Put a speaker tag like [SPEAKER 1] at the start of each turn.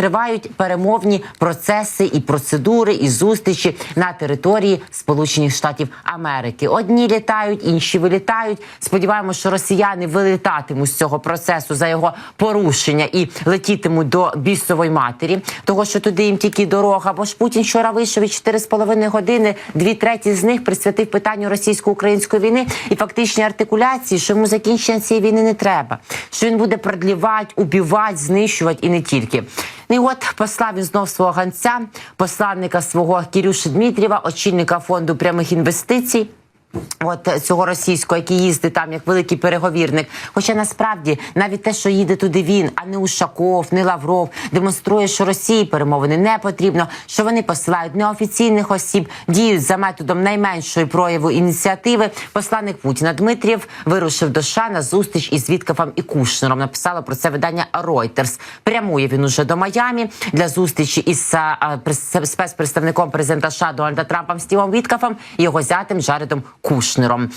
[SPEAKER 1] тривають перемовні процеси і процедури, і зустрічі на території Сполучених Штатів Америки. Одні літають, інші вилітають. Сподіваємося, що росіяни вилітатимуть з цього процесу за його порушення і летітимуть до бісової матері, того що туди їм тільки дорога. Бо ж Путін вчора вийшов і 4,5 години, дві треті з них присвятив питанню російсько-української війни і фактичній артикуляції, що йому закінчення цієї війни не треба. Що він буде продлівати, убивати, знищувати і не тільки. Ну І от послав він знов свого ганця, посланника свого Кірюші Дмитрєва, очільника фонду прямих інвестицій. От е, цього російського, який їздить там як великий переговірник. Хоча насправді навіть те, що їде туди він, а не Ушаков, не Лавров, демонструє, що Росії перемовини не потрібно, що вони посилають неофіційних осіб, діють за методом найменшої прояву ініціативи. Посланник Путіна Дмитрієв вирушив до США на зустріч із Віткафом і Кушнером. Написало про це видання Reuters. Прямує він уже до Майамі для зустрічі із а, а, спецпредставником президента США Дональда Трампом Стівом Віткафом і його зятем Джаредом Кушнером.